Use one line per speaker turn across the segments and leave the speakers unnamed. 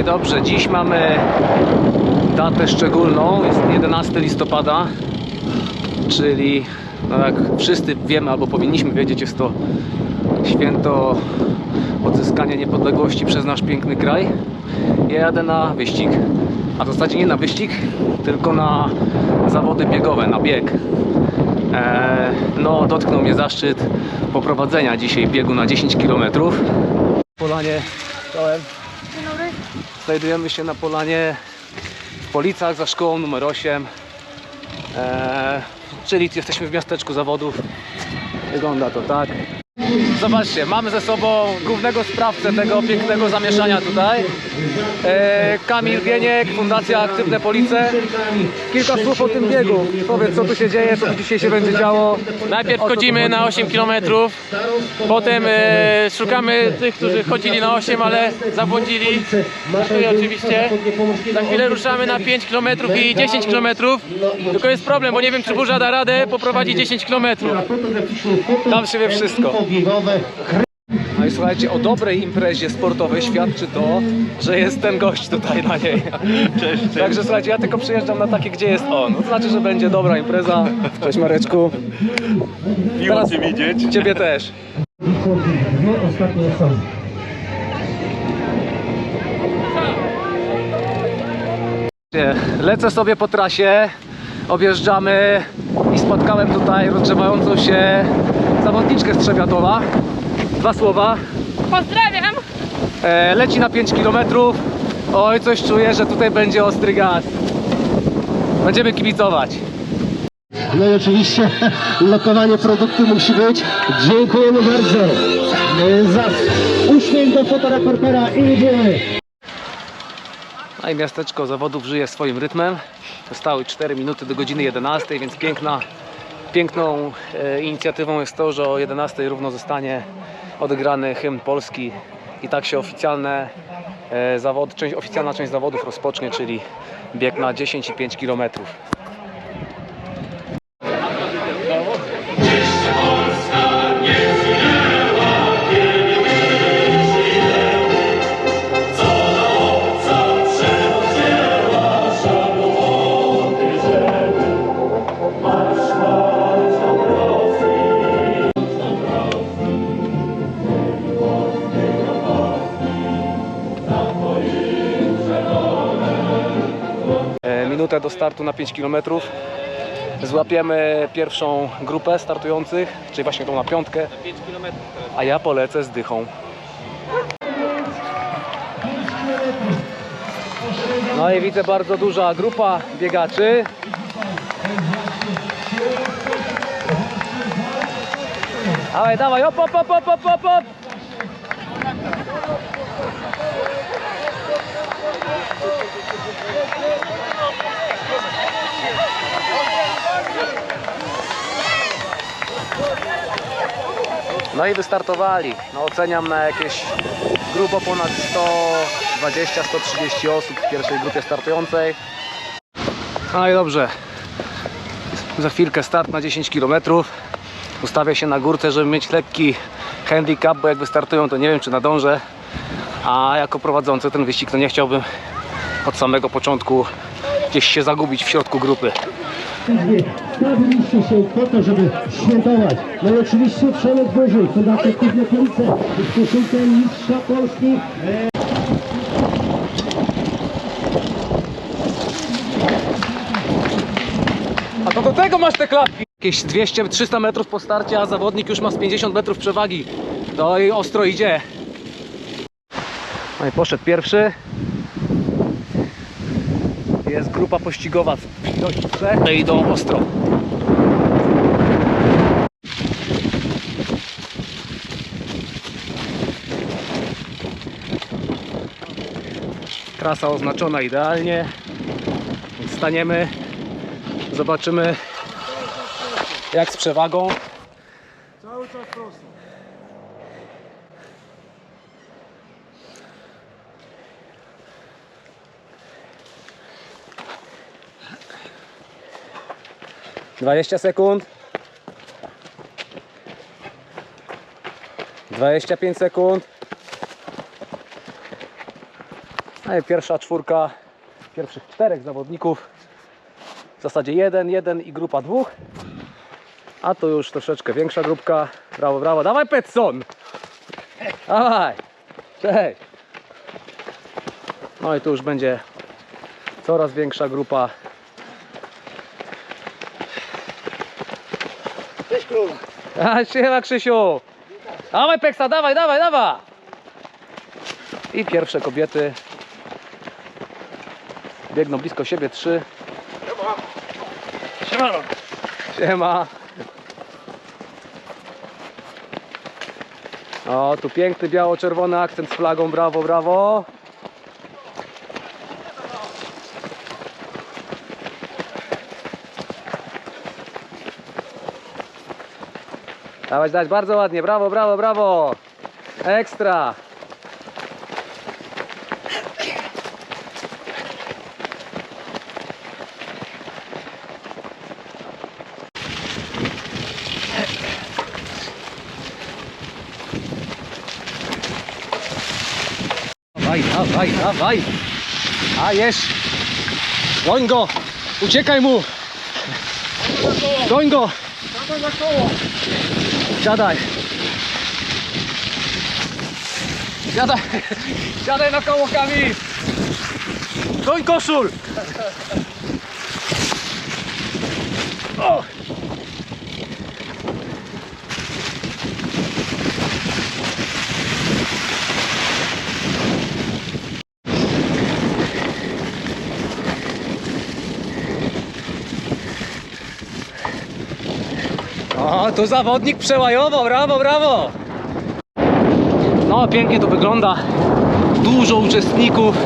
i dobrze, dziś mamy datę szczególną, jest 11 listopada, czyli no jak wszyscy wiemy albo powinniśmy wiedzieć, jest to święto odzyskania niepodległości przez nasz piękny kraj. Ja jadę na wyścig, a w zasadzie nie na wyścig, tylko na zawody biegowe, na bieg. Eee, no, dotknął mnie zaszczyt poprowadzenia dzisiaj biegu na 10 km. Polanie, czołem. Znajdujemy się na polanie w Policach za szkołą numer 8. Eee, czyli jesteśmy w miasteczku zawodów. Wygląda to tak. Zobaczcie, mamy ze sobą głównego sprawcę tego pięknego zamieszania tutaj. E, Kamil Bieniek, Fundacja Aktywne Police. Kilka słów o tym biegu. Powiedz co tu się dzieje, co tu dzisiaj się będzie działo.
Najpierw chodzimy
chodzi?
na 8 km, potem e, szukamy tych, którzy chodzili na 8, ale zabłądzili. Tutaj oczywiście. Za chwilę ruszamy na 5 km i 10 km. Tylko jest problem, bo nie wiem czy burza da radę poprowadzić 10 km.
Tam się wie wszystko. No i słuchajcie, o dobrej imprezie sportowej świadczy to, że jest ten gość tutaj na niej. Cześć, cześć. Także słuchajcie, ja tylko przyjeżdżam na takie, gdzie jest on. To znaczy, że będzie dobra impreza. Cześć Mareczku.
Miło
Teraz-
Cię widzieć.
Ciebie też.
Dwie ostatnie osoby.
Lecę sobie po trasie, objeżdżamy i spotkałem tutaj rozgrzewającą się zawodniczkę z Trzebiatowa. Dwa słowa.
Pozdrawiam!
E, leci na 5 km. Oj, coś czuję, że tutaj będzie ostry gaz. Będziemy kibicować.
No i oczywiście lokowanie produktu musi być. Dziękujemy bardzo e, za uśmiech do fotoreportera i jedziemy.
No i miasteczko zawodów żyje swoim rytmem. Zostały 4 minuty do godziny 11, więc piękna, piękną e, inicjatywą jest to, że o 11 równo zostanie odegrany hymn polski i tak się oficjalne e, zawody, część, oficjalna część zawodów rozpocznie, czyli bieg na 10 i 5 kilometrów. Minutę do startu na 5 km. Złapiemy pierwszą grupę startujących, czyli właśnie tą na piątkę, a ja polecę z dychą. No i widzę bardzo duża grupa biegaczy. Dawaj, dawaj, op, op, op, op, op, op, No i wystartowali. No oceniam na jakieś grubo ponad 120-130 osób w pierwszej grupie startującej. No i dobrze. Za chwilkę start na 10 km. Ustawię się na górce, żeby mieć lekki handicap, bo jak wystartują to nie wiem czy nadążę. A jako prowadzący ten wyścig to nie chciałbym od samego początku gdzieś się zagubić w środku grupy.
Stawiliście się po to, żeby świętować. No i oczywiście Przemek Boży, Fundacja Aktywne Police, z koszulkiem mistrza Polski.
A to do tego masz te klapki. Jakieś 200-300 metrów po starcie, a zawodnik już ma z 50 metrów przewagi. To i ostro idzie. No i poszedł pierwszy. Grupa pościgowa i idą ostro. Trasa oznaczona idealnie. Staniemy Zobaczymy jak z przewagą. 20 sekund. 25 sekund. No i pierwsza czwórka pierwszych czterech zawodników. W zasadzie jeden, jeden i grupa dwóch. A to już troszeczkę większa grupka. Brawo, brawo. Dawaj Petson! Dawaj! Cześć! No i tu już będzie coraz większa grupa A, siema Krzysiu! Dawaj Peksa, dawaj, dawaj, dawaj! I pierwsze kobiety biegną blisko siebie, trzy.
Siemano.
Siema! O, tu piękny biało-czerwony akcent z flagą, brawo, brawo! Dawać, dać, bardzo ładnie, brawo, brawo, brawo! Ekstra! Dawaj, dawaj, dawaj! A jest! Goń go! Uciekaj mu! Goń go! Siadaj! Siadaj! Siadaj na koło Kamil! Goń koszul! O! O, tu zawodnik przełajowo, brawo, brawo! No, pięknie to wygląda. Dużo uczestników,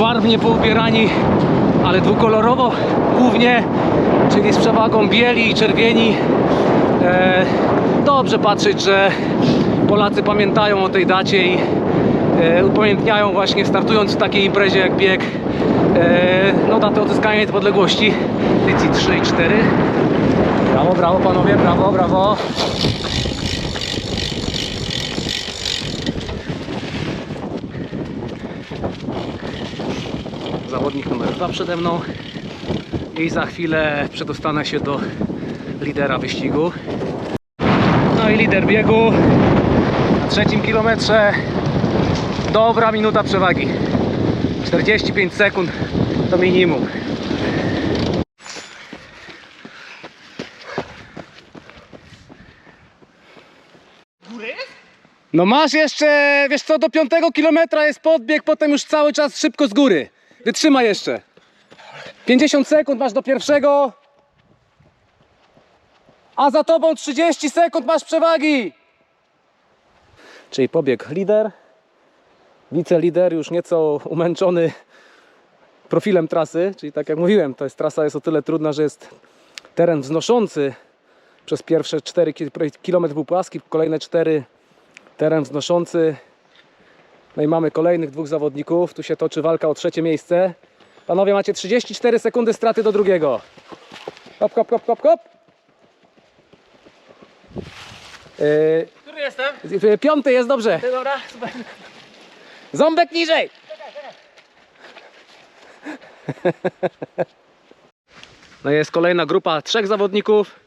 barwnie poubierani, ale dwukolorowo głównie, czyli z przewagą bieli i czerwieni. E, dobrze patrzeć, że Polacy pamiętają o tej dacie i e, upamiętniają właśnie startując w takiej imprezie jak bieg e, no datę odzyskania niepodległości edycji 3 i 4 Brawo, brawo panowie, brawo, brawo. Zawodnik numer 2 przede mną. I za chwilę przedostanę się do lidera wyścigu. No i lider biegu na trzecim kilometrze. Dobra minuta przewagi. 45 sekund to minimum. No masz jeszcze, wiesz co, do piątego kilometra jest podbieg, potem już cały czas szybko z góry. Wytrzymaj jeszcze. 50 sekund masz do pierwszego. A za tobą 30 sekund masz przewagi. Czyli pobieg lider. Wicelider już nieco umęczony profilem trasy. Czyli tak jak mówiłem, to jest trasa jest o tyle trudna, że jest teren wznoszący. Przez pierwsze 4 km był płaski, kolejne 4 teren wznoszący. No i mamy kolejnych dwóch zawodników. Tu się toczy walka o trzecie miejsce. Panowie, macie 34 sekundy straty do drugiego. Hop, hop, hop, hop, hop. Yy,
Który jestem?
yy, piąty jest dobrze.
Ty, Dobra, super.
Ząbek niżej. No jest kolejna grupa trzech zawodników.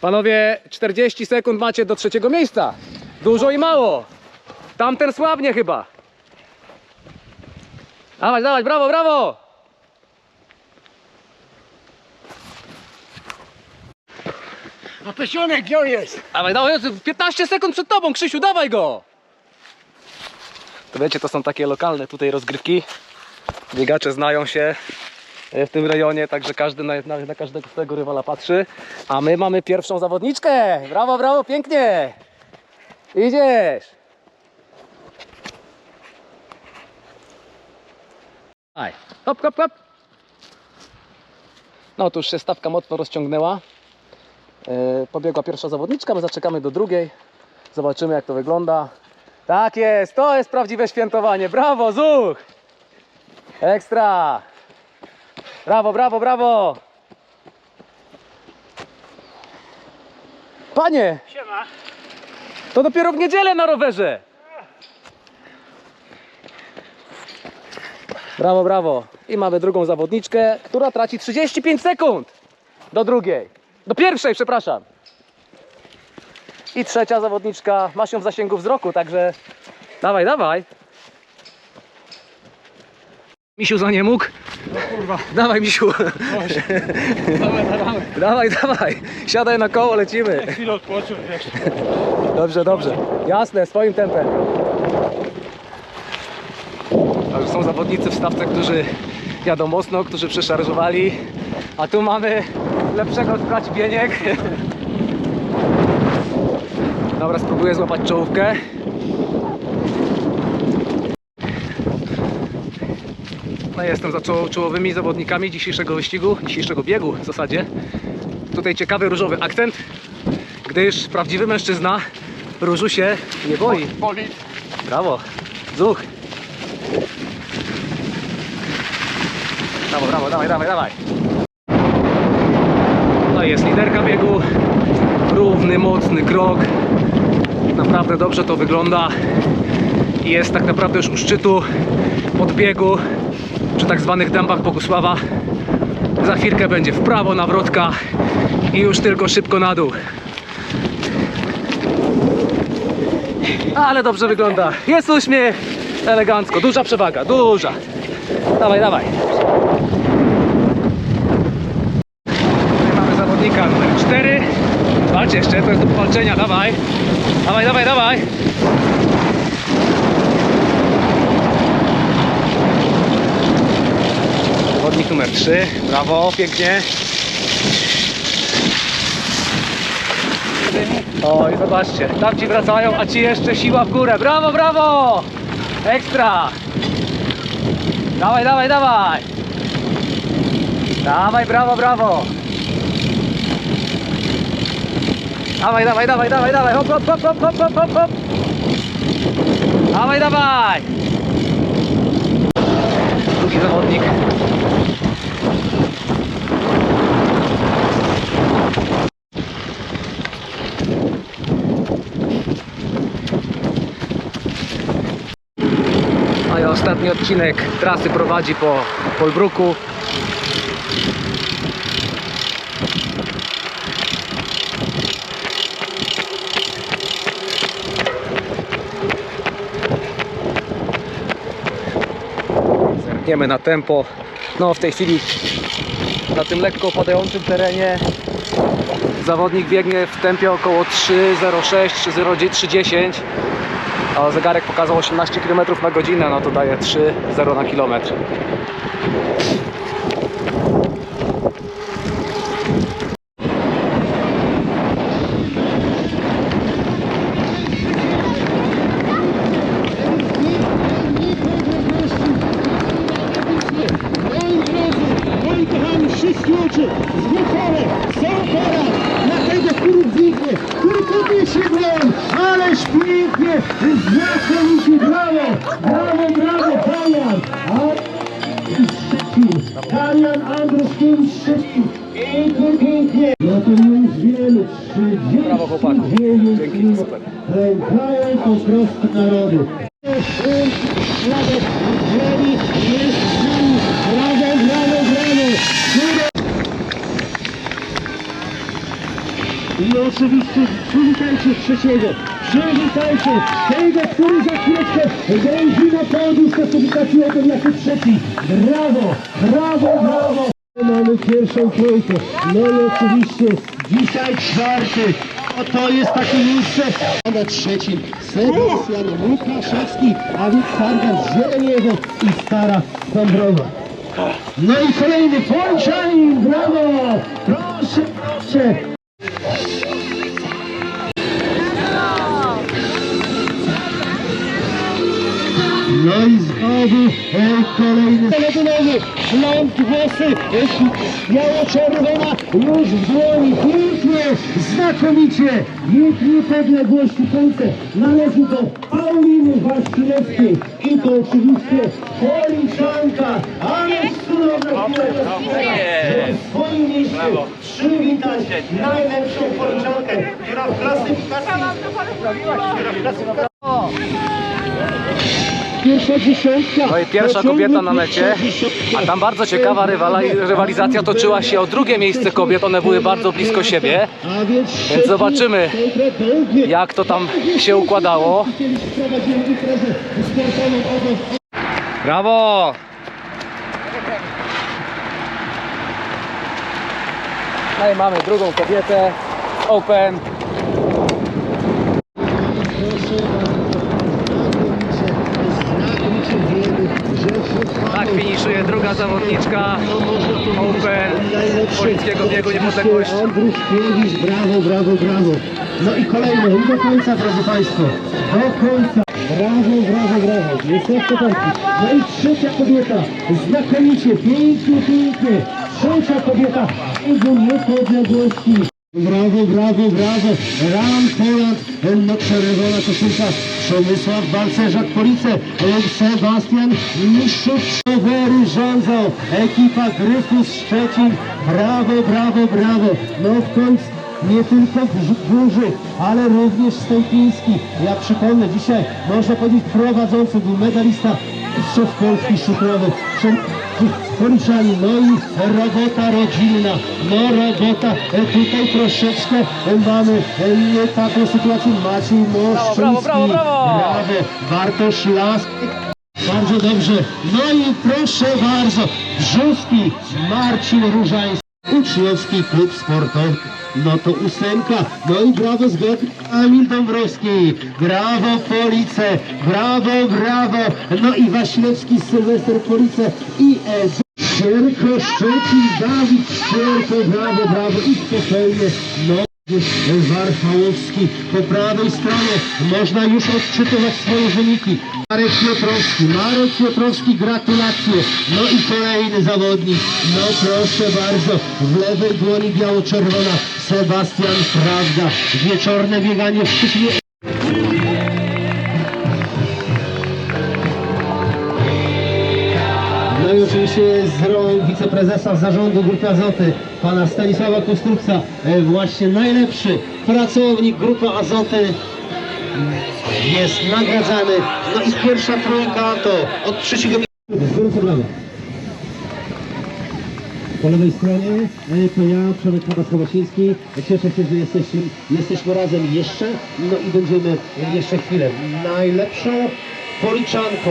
Panowie, 40 sekund macie do trzeciego miejsca. Dużo i mało. Tamten słabnie chyba. Dawać, dawać, brawo, brawo.
A Pesionek gdzie on jest?
Dawaj, dawaj, 15 sekund przed tobą, Krzysiu, dawaj go! To wiecie, to są takie lokalne tutaj rozgrywki. Biegacze znają się e, w tym rejonie, także każdy na, na, na każdego swojego rywala patrzy. A my mamy pierwszą zawodniczkę. Brawo, brawo, pięknie! Idziesz! Aj, hop, hop, hop! No to już się stawka mocno rozciągnęła. E, Pobiegła pierwsza zawodniczka, my zaczekamy do drugiej. Zobaczymy jak to wygląda. Tak jest, to jest prawdziwe świętowanie. Brawo, Zuch! Ekstra! Brawo, brawo, brawo! Panie,
Siema.
To dopiero w niedzielę na rowerze. Brawo, brawo. I mamy drugą zawodniczkę, która traci 35 sekund do drugiej. Do pierwszej, przepraszam. I trzecia zawodniczka, masz ją w zasięgu wzroku, także dawaj, dawaj. Misiu za nie mógł. Dawaj, Misiu. dawaj, dawaj. Siadaj na koło, lecimy.
Chwilę odpoczął, wiesz.
Dobrze, dobrze. Jasne, swoim tempem. Są zawodnicy w stawce, którzy jadą mocno, którzy przeszarżowali. A tu mamy lepszego sprawdź bieniek. Dobra, spróbuję złapać czołówkę. No jestem za czoł- czołowymi zawodnikami dzisiejszego wyścigu, dzisiejszego biegu w zasadzie. Tutaj ciekawy różowy akcent, gdyż prawdziwy mężczyzna różu się nie boi. Brawo, zuch. Brawo, brawo, dawaj, dawaj, dawaj. No jest liderka biegu. Równy, mocny krok. Naprawdę dobrze to wygląda. I jest tak naprawdę już u szczytu podbiegu przy tak zwanych dębach Bogusława. Za chwilkę będzie w prawo nawrotka i już tylko szybko na dół. Ale dobrze wygląda. Jest uśmiech. Elegancko. Duża przewaga. Duża. Dawaj, dawaj. Tutaj mamy zawodnika numer 4. Walcz jeszcze, to jest do powalczenia. Dawaj. Dawaj, dawaj, dawaj. Zawodnik numer 3. Brawo, pięknie. O i zobaczcie, tam ci wracają, a ci jeszcze siła w górę. Brawo, brawo! Ekstra! Dawaj, dawaj, dawaj! Dawaj, brawo, brawo! Dawaj, dawaj, dawaj, dawaj, dawaj! Hop, hop, hop, hop, hop, hop, hop! Dawaj, dawaj! Drugi zawodnik. A i ostatni odcinek trasy prowadzi po Polbruku. Zerkniemy na tempo. No w tej chwili na tym lekko opadającym terenie zawodnik biegnie w tempie około 3.06 czy 3.10 a zegarek pokazał 18 km na godzinę, no to daje 3,0 na kilometr.
Moi drodzy, moi kochani, wszystkie oczy zwiechane są teraz na tego, który zniknie, który podniesie dłoń, ależ pięknie, znakomicie, brawo, brawo, brawo, Damian, a Damian Andruszkiewicz Szczecin, pięknie, pięknie, no to już wiemy, 30
Brawo, chłopaku. Dzięki, super.
Pękają po prostu narody. Szlabek, Lewi, jest z nami. Brawo, brawo, brawo. Cudownie. I oczywiście przywitajcie trzeciego. Przywitajcie tego, który za chwileczkę będzie na podium z klasyfikacji o tym jako trzeci. Brawo, brawo, brawo. Mamy pierwszą trójkę. No i oczywiście dzisiaj czwarty. Oto jest takie miejsce. Na trzecim Sebastian Łukaszewski, a więc Sargan Zieleniewo i Stara Dąbrowa. No i kolejny Polczanin, brawo! Proszę, proszę. No i znowu e, kolejny. Telefonowy, blond włosy, e, biało-czerwona, już w dłoni, pięknie, znakomicie, niech niepodległości końce należy do Pauliny Wasilewskiej i to oczywiście Policzanka, ale cudowna w swoim mieście przywitać najlepszą Policzankę, która w klasyfikacji, która w klasyfikacji pierwsza dziesiątka.
No i pierwsza kobieta na mecie, a tam bardzo ciekawa rywala- rywalizacja toczyła się o drugie miejsce kobiet, one były bardzo blisko siebie.
Więc,
zobaczymy. Jak to tam się układało. Brawo! No i mamy drugą kobietę, Open. Finiszuje druga zawodniczka Open Polskiego Biegu Niepodległości.
Andrusz Kiewicz, brawo, brawo, brawo. No i kolejne, i do końca, drodzy Państwo. Do końca. Brawo, brawo, brawo. Niestety tanki. No i trzecia kobieta. Znakomicie, pięknie, pięknie. Trzecia kobieta Biegu Niepodległości. Brawo, brawo, brawo. Ram Poland, no czerwona koszulka. Przemysław Balcerzak Police, Sebastian Miszczuk Rowery rządzą. Ekipa Gryfus Szczecin. Brawo, brawo, brawo. No w końcu nie tylko Górzy, ale również Stępiński. Ja przypomnę, dzisiaj można powiedzieć prowadzący był medalista Mistrzostw Polski. Policjani, no i robota rodzinna, no robota, e, tutaj troszeczkę e, mamy e, nie taką sytuację, Maciej Moszczyński,
brawo, brawo, brawo!
brawo, Bartosz Lask, bardzo dobrze, no i proszę bardzo, Brzuski, Marcin Różański, Uczniowski Klub Sportowy. No to ósemka, no i brawo zgodnie, Emil Dąbrowski, brawo Police, brawo, brawo, no i Waślewski, Sylwester Police i e, Sierko Szczecin, Dawid Sierko, brawo, brawo i spokojnie, no Warchałowski po prawej stronie można już odczytywać swoje wyniki. Marek Piotrowski, Marek Piotrowski, gratulacje. No i kolejny zawodnik, no proszę bardzo, w lewej dłoni biało-czerwona Sebastian Prawda. Wieczorne bieganie w Szczecinie. Z rąk wiceprezesa zarządu Grupy Azoty, pana Stanisława Kostruksa, e, właśnie najlepszy pracownik Grupy Azoty jest nagradzany. No i pierwsza trójka to od trzeciego miejsca. Po lewej stronie e, to ja, Przemek Kabaskowasiński. Cieszę się, że jesteśmy, jesteśmy razem jeszcze. No i będziemy jeszcze chwilę. Najlepszą policzanką